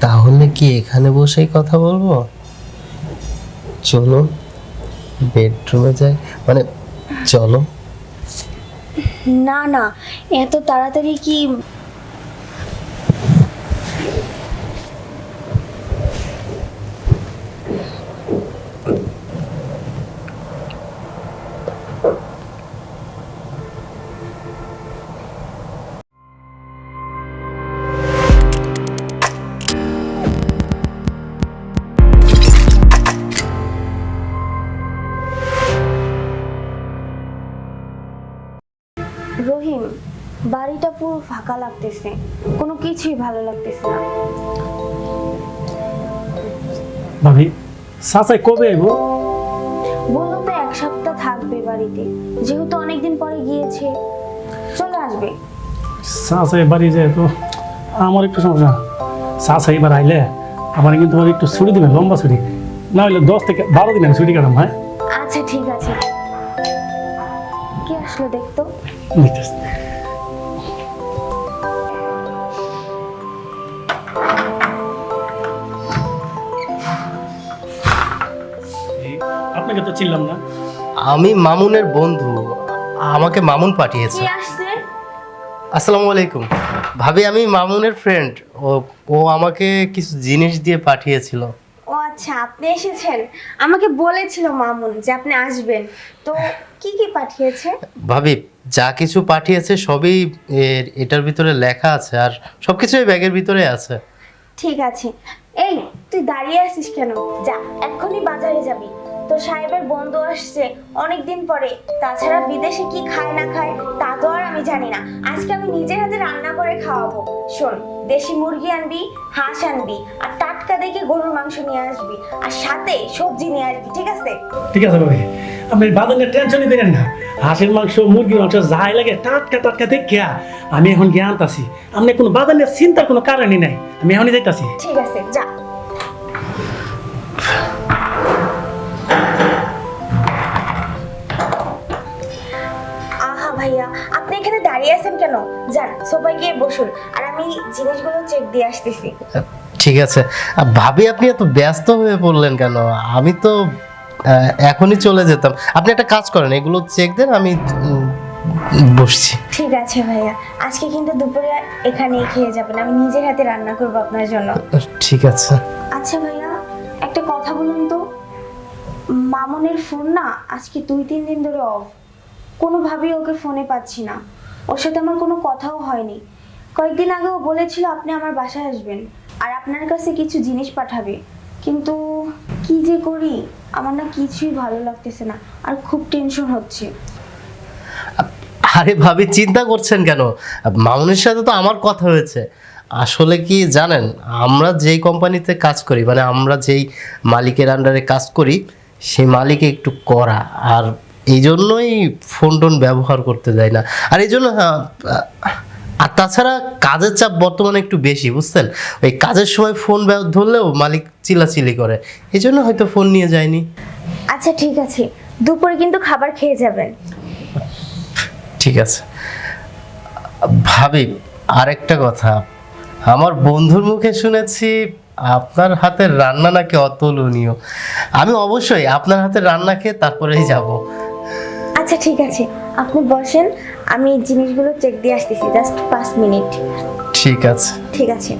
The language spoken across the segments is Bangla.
তাহলে কি এখানে বসেই কথা বলব? চলো, বেডরুমে যাই। মানে চলো। না না, এত তাড়াতাড়ি কি পুরো ফাঁকা লাগতেছে। কোনো কিছুই ভালো লাগতেছে না। ভাবি চাচাই কবে আইব? বলল তো এক সপ্তাহ থাকবে বাড়িতে। যেহেতু অনেকদিন পরে গিয়েছে। চলে আসবে। চাচাই বাড়ি যায় তো আমার একটু সমস্যা। চাচা এবার আইলে আমার কিন্তু একটু ছুটি দিবেন লম্বা ছুটি। না হলে দশ থেকে বারো দিন আমি ছুটি কাটাম হ্যাঁ? আচ্ছা ঠিক আছে। কে আসলো দেখতো? নিতেছি। আপনাকে তো চিনলাম না। আমি মামুনের বন্ধু। আমাকে মামুন পাঠিয়েছে। আসসালামু আলাইকুম। ভাবি আমি মামুনের ফ্রেন্ড ও ও আমাকে কিছু জিনিস দিয়ে পাঠিয়েছিল। ও আচ্ছা আপনি এসেছেন। আমাকে বলেছিল মামুন যে আপনি আসবেন। তো কি কি পাঠিয়েছে? ভাবি যা কিছু পাঠিয়েছে সবই এর এটার ভিতরে লেখা আছে আর সব কিছুই ব্যাগের ভিতরে আছে। ঠিক আছে। এই তুই দাঁড়িয়ে আছিস কেন? যা এক্ষুনি বাজারে যাবি। তোর সাহেবের বন্ধু আসছে অনেক দিন পরে। তাছাড়া বিদেশে কি খায় না খায় তা তো আর আমি জানি না। আজকে আমি নিজের হাতে রান্না করে খাওয়াবো। শোন দেশি মুরগি আনবি হাঁস আনবি আর টাটকা দেখে গরুর মাংস নিয়ে আসবি আর সাথে সবজি নিয়ে আসবি ঠিক আছে? ঠিক আছে ভাবি। আপনি বাদানের টেনশনই দিলেন না। হাঁসের মাংস মুরগির মাংস যাই লাগে টাটকা টাটকা দেখিয়া আমি এখন জ্ঞান আছি আপনি কোনো বাদানের চিন্তার কোনো কারণই নাই। আমি এখনই যাইতাছি। ঠিক আছে যা। দাঁড়িয়ে আছেন কেন? যান সবাই গিয়ে বসুন। আর আমি জিনিসগুলো চেক দিয়ে আসতেছি। ঠিক আছে। ভাবি আপনি এত ব্যস্ত হয়ে পড়লেন কেন? আমি তো এখনই চলে যেতাম। আপনি একটা কাজ করেন এগুলো চেক দেন আমি বসছি। ঠিক আছে ভাইয়া। আজকে কিন্তু দুপুরে এখানেই খেয়ে যাবেন। আমি নিজের হাতে রান্না করব আপনার জন্য। ঠিক আছে। আচ্ছা ভাইয়া একটা কথা বলুন তো। মামনের ফোন না আজকে দুই তিন দিন ধরে অফ কোনোভাবেই ওকে ফোনে পাচ্ছি না। ওর সাথে আমার কোনো কথাও হয়নি। কয়েকদিন আগেও বলেছিল আপনি আমার বাসায় আসবেন আর আপনার কাছে কিছু জিনিস পাঠাবে। কিন্তু কি যে করি? আমার না কিছুই ভালো লাগতেছে না আর খুব টেনশন হচ্ছে। আরে ভাবি, চিন্তা করছেন কেন? মামুনের সাথে তো আমার কথা হয়েছে। আসলে কি জানেন, আমরা যেই কোম্পানিতে কাজ করি মানে আমরা যেই মালিকের আন্ডারে কাজ করি, সেই মালিক একটু করা আর এই জন্যই ফোন টোন ব্যবহার করতে দেয় না। আর এই জন্য হ্যাঁ, আর তাছাড়া কাজের চাপ বর্তমানে একটু বেশি বুঝছেন? ওই কাজের সময় ফোন ধরলেও মালিক চিলাচিলি করে। এই জন্য হয়তো ফোন নিয়ে যায়নি। আচ্ছা ঠিক আছে। দুপুরে কিন্তু খাবার খেয়ে যাবেন। ঠিক আছে। ভাবি আরেকটা কথা। আমার বন্ধুর মুখে শুনেছি আপনার হাতের রান্না নাকি অতুলনীয়। আমি অবশ্যই আপনার হাতের রান্না খেয়ে তারপরেই যাব। আচ্ছা ঠিক আছে। আপনি বসেন আমি জিনিসগুলো চেক দিয়ে আসতেছি জাস্ট পাঁচ মিনিট। ঠিক আছে। ঠিক আছে।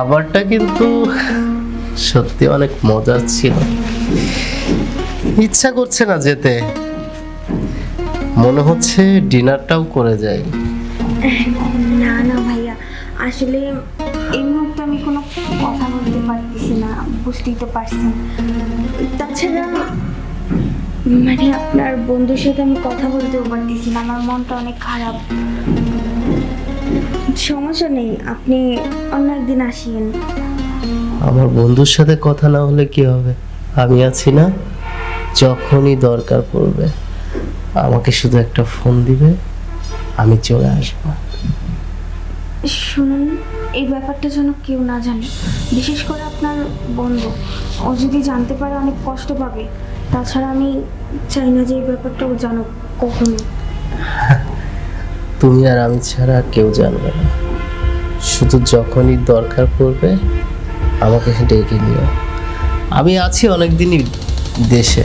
খাবারটা কিন্তু সত্যি অনেক মজার ছিল। ইচ্ছা করছে না যেতে। মনে হচ্ছে ডিনারটাও করে যাই। না না ভাইয়া, আসলে এই মুহূর্তে আমি কোনো কথা বলতে পারতেছি না, বুঝতেই তো পারছেন তাছাড়া মানে আপনার বন্ধুর সাথে আমি কথা বলতেও পারতেছি না, আমার মনটা অনেক খারাপ। সমস্যা নেই আপনি অন্য একদিন আসিয়েন। আমার বন্ধুর সাথে কথা না হলে কি হবে? আমি আছি না যখনই দরকার পড়বে আমাকে শুধু একটা ফোন দিবে আমি চলে আসব। শুনুন এই ব্যাপারটা যেন কেউ না জানে বিশেষ করে আপনার বন্ধু। ও যদি জানতে পারে অনেক কষ্ট পাবে। তাছাড়া আমি চাই না যে এই ব্যাপারটা ও জানুক কখনো তুমি আর আমি ছাড়া কেউ জানবে না। শুধু যখনই দরকার পড়বে আমাকে ডেকে নিও। আমি আছি অনেক দিনই দেশে।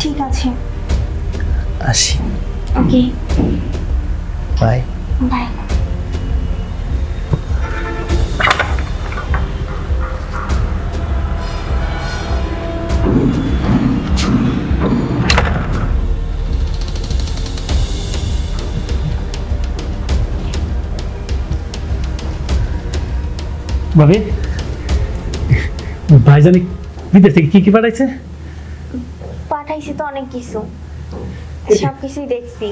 ঠিক আছে। আসি। ওকে। বাই। বাই। ভাবি ভাইজানি বিদেশ থেকে কি কি পাঠাইছে? পাঠাইছি তো অনেক কিছু। সব কিছুই দেখছি।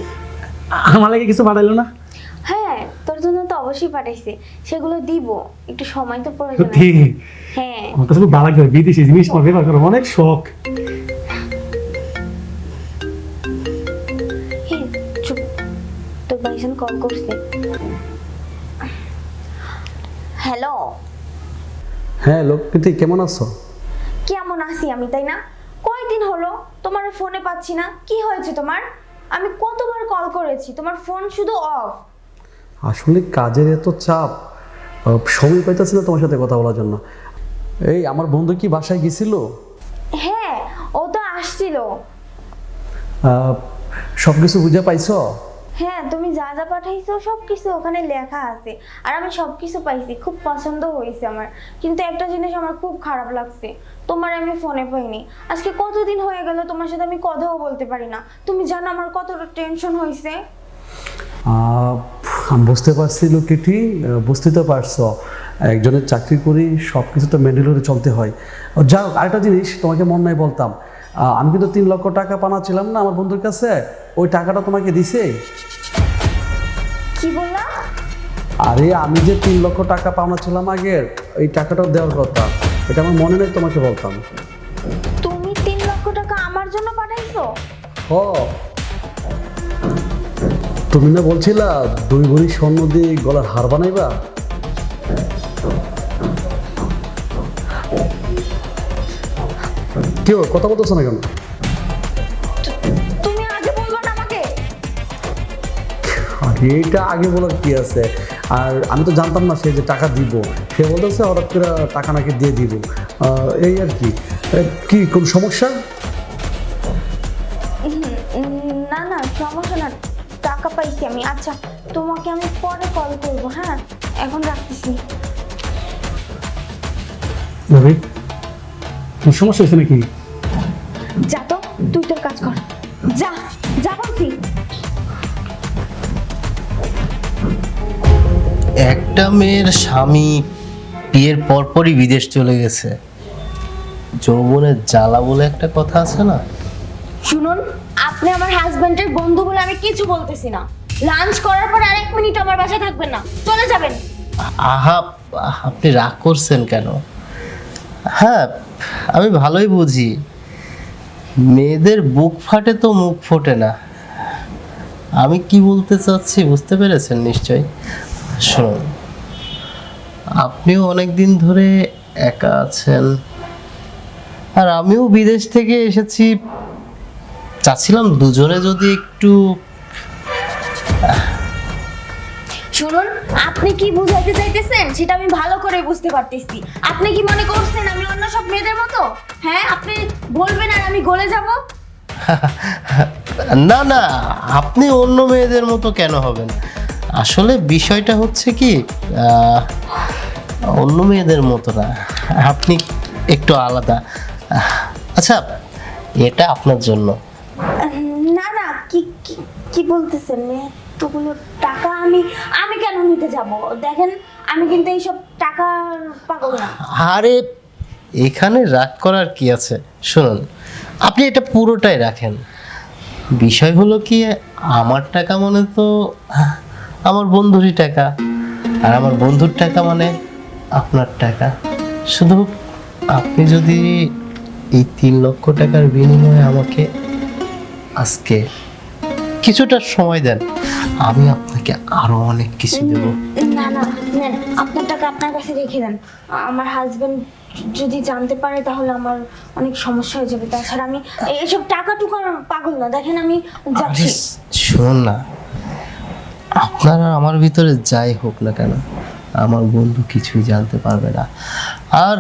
আমার লাগে কিছু পাঠাইলো না? হ্যাঁ তোর জন্য তো অবশ্যই পাঠাইছি। সেগুলো দিব একটু সময় তো প্রয়োজন। হ্যাঁ। আমার কাছে ভালো লাগে বিদেশি জিনিস আমার ব্যবহার করা অনেক শখ। তোর ভাইজান কল করছে। হ্যালো? হ্যাঁ লক্ষ্মীতি কেমন আছো? কেমন আছি আমি তাই না? কয়দিন হলো তোমার ফোনে পাচ্ছি না। কি হয়েছে তোমার? আমি কতবার কল করেছি তোমার ফোন শুধু অফ আসলে কাজের এত চাপ সময় পাইতেছি না তোমার সাথে কথা বলার জন্য। এই আমার বন্ধু কি বাসায় গেছিল? হ্যাঁ ও তো আসছিল। সব কিছু বুঝে পাইছো? হ্যাঁ তুমি যা যা পাঠাইছো সব কিছু ওখানে লেখা আছে। আর আমি সব কিছু পাইছি, খুব পছন্দ হয়েছে আমার। কিন্তু একটা জিনিস আমার খুব খারাপ লাগছে, তোমার আমি ফোনে পাইনি। আজকে কতদিন হয়ে গেল তোমার সাথে আমি কথাও বলতে পারি না। তুমি জানো আমার কতটা টেনশন হয়েছে? বুঝতে পারছি লোকটি বুঝতে তো পারছ। একজনের চাকরি করি সব কিছু তো করে চলতে হয়। যাই হোক, আরেকটা জিনিস তোমাকে মন নাই বলতাম। আমি কিন্তু তিন লক্ষ টাকা পানাচ্ছিলাম না আমার বন্ধুর কাছে। ওই টাকাটা তোমাকে দিছে? কি বললা? আরে আমি যে তিন লক্ষ টাকা পাওনা ছিলাম আগের এই টাকাটাও দেওয়ার কথা। এটা আমার মনে নেই তোমাকে বলতাম। তুমি তিন লক্ষ টাকা আমার জন্য পাঠাইছো? হ। তুমি না বলছিলা দুই ভরি স্বর্ণ দিয়ে গলার হার বানাইবা? কেউ কথা বলতেছো না কেন? এইটা আগে বলার কি আছে? আর আমি তো জানতাম না সে যে টাকা দিব। সে বলতেছে হঠাৎ করে টাকা নাকি দিয়ে দিব। আহ, এই আর কি। কি কোন সমস্যা? না না সমস্যা না। টাকা পাইছি আমি। আচ্ছা তোমাকে আমি পরে কল করব হ্যাঁ? এখন রাখতেছি। ভাবি সমস্যা হয়েছে নাকি? যা তো তুই তোর কাজ কর। যা যা বলছি। একটা মেয়ের স্বামী বিয়ের পরপরই বিদেশ চলে গেছে। যৌবনের জ্বালা বলে একটা কথা আছে না? শুনুন আপনি আমার হাজবেন্ডের বন্ধু বলে আমি কিছু বলতেছি না। লাঞ্চ করার পর আরেক মিনিট আমার বাসায় থাকবেন না। চলে যাবেন। আহা আপনি রাগ করছেন কেন? হ্যাঁ আমি ভালোই বুঝি। মেয়েদের বুক ফাটে তো মুখ ফোটে না। আমি কি বলতে চাচ্ছি বুঝতে পেরেছেন নিশ্চয়ই? শুনুন আপনিও অনেক দিন ধরে একা আছেন আর আমিও বিদেশ থেকে এসেছি। চাচ্ছিলাম দুজনে যদি একটু শুনুন আপনি কি বুঝাইতে চাইতেছেন? সেটা আমি ভালো করে বুঝতে পারতেছি। আপনি কি মনে করছেন আমি অন্য সব মেয়েদের মতো? হ্যাঁ আপনি বলবেন আর আমি গলে যাব? না না আপনি অন্য মেয়েদের মতো কেন হবেন? আসলে বিষয়টা হচ্ছে কি অন্য মেয়েদের মতো না আপনি একটু আলাদা। আচ্ছা এটা আপনার জন্য। না না কি কি- বলতেছেন এতগুলো টাকা আমি আমি কেন নিতে যাব? দেখেন আমি কিন্তু এইসব টাকার পাগল না। আরে এখানে রাগ করার কি আছে? শুনুন আপনি এটা পুরোটাই রাখেন। বিষয় হলো কি আমার টাকা মনে তো আমার বন্ধুরই টাকা। আর আমার বন্ধুর টাকা মানে আপনার টাকা। শুধু আপনি যদি এই তিন লক্ষ টাকার বিনিময়ে আমাকে আজকে কিছুটা সময় দেন আমি আপনাকে আরও অনেক কিছু দেবো। না না নেন আপনার টাকা আপনার কাছে রেখে দেন। আমার হাজবেন্ড যদি জানতে পারে তাহলে আমার অনেক সমস্যা হয়ে যাবে। তাছাড়া আমি এইসব টাকা টুকার পাগল না। দেখেন আমি যাচ্ছি। শুনুন না। আপনার আর আমার ভিতরে যাই হোক না কেন, আমার বন্ধু কিছুই জানতে পারবে না। আর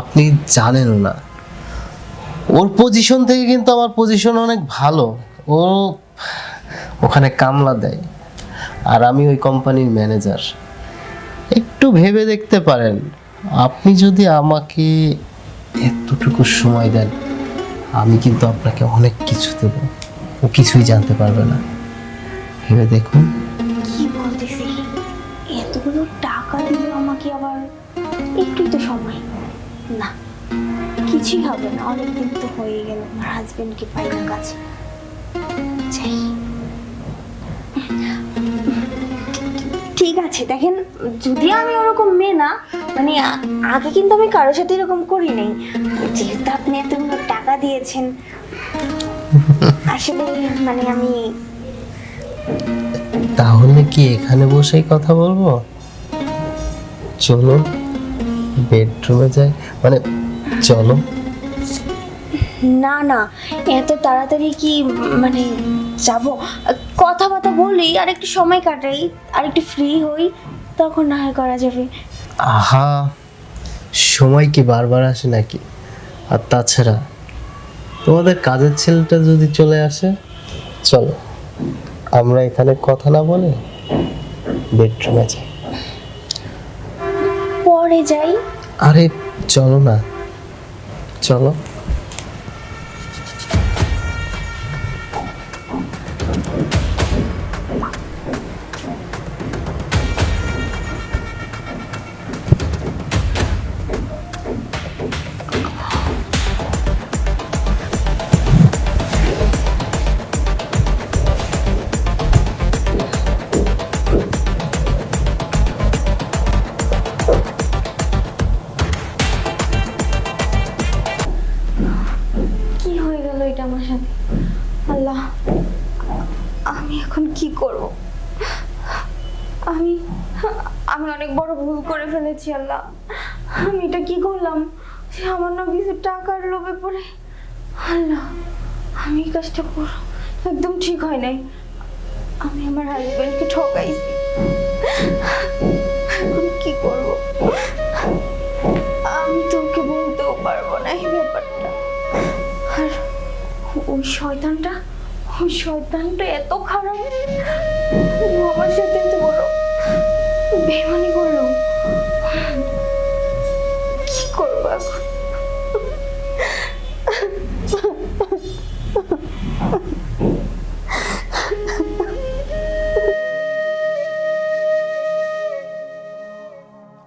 আপনি জানেনও না, ওর পজিশন থেকে কিন্তু আমার পজিশন অনেক ভালো। ও ওখানে কামলা দেয়, আর আমি ওই কোম্পানির ম্যানেজার একটু ভেবে দেখতে পারেন, আপনি যদি আমাকে এতটুকু সময় দেন, আমি কিন্তু আপনাকে অনেক কিছু দেব। ও কিছুই জানতে পারবে না। ভেবে দেখুন। কি বলতেছি? এতগুলো টাকা দিল আমাকে আবার তো সময় না, কিছুই হবে না তো হয়ে গেল, আমার হাজবেন্ডকে পাই না কাছে। ঠিক আছে, দেখেন যদিও আমি ওরকম মেয়ে না মানে আগে কিন্তু আমি কারোর সাথে এরকম করি নাই। যেহেতু আপনি এতগুলো টাকা দিয়েছেন, আসলে মানে আমি তাহলে কি এখানে বসেই কথা বলব? চলো বেডরুমে যাই। মানে চলো। না না এত তাড়াতাড়ি কি মানে যাব? কথাবার্তা বলি আর একটু সময় কাটাই আর একটু ফ্রি হই তখন না হয় করা যাবে। আহা সময় কি বারবার আসে নাকি? আর তাছাড়া তোমাদের কাজের ছেলেটা যদি চলে আসে চলো। আমরা এখানে কথা না বলে বেডরুমে যাই। পরে যাই। আরে চলো না। চলো। আল্লাহ, আমি এখন কি করব? আমি আমি অনেক বড় ভুল করে ফেলেছি আল্লাহ। আমি এটা কি করলাম? সে আমার না কিছু টাকার লোভে পড়ে। আল্লাহ, আমি কাজটা করো একদম ঠিক হয় নাই। আমি আমার হাজবেন্ডকে ঠকাইছি। এখন কি করব? আমি তো ওকে বলতেও পারব না এই ব্যাপারটা। আর ওই শয়তানটা ওই শয়তানটা এত খারাপ। আমার সাথে এত বড় বেমানি করল। কি করব এখন?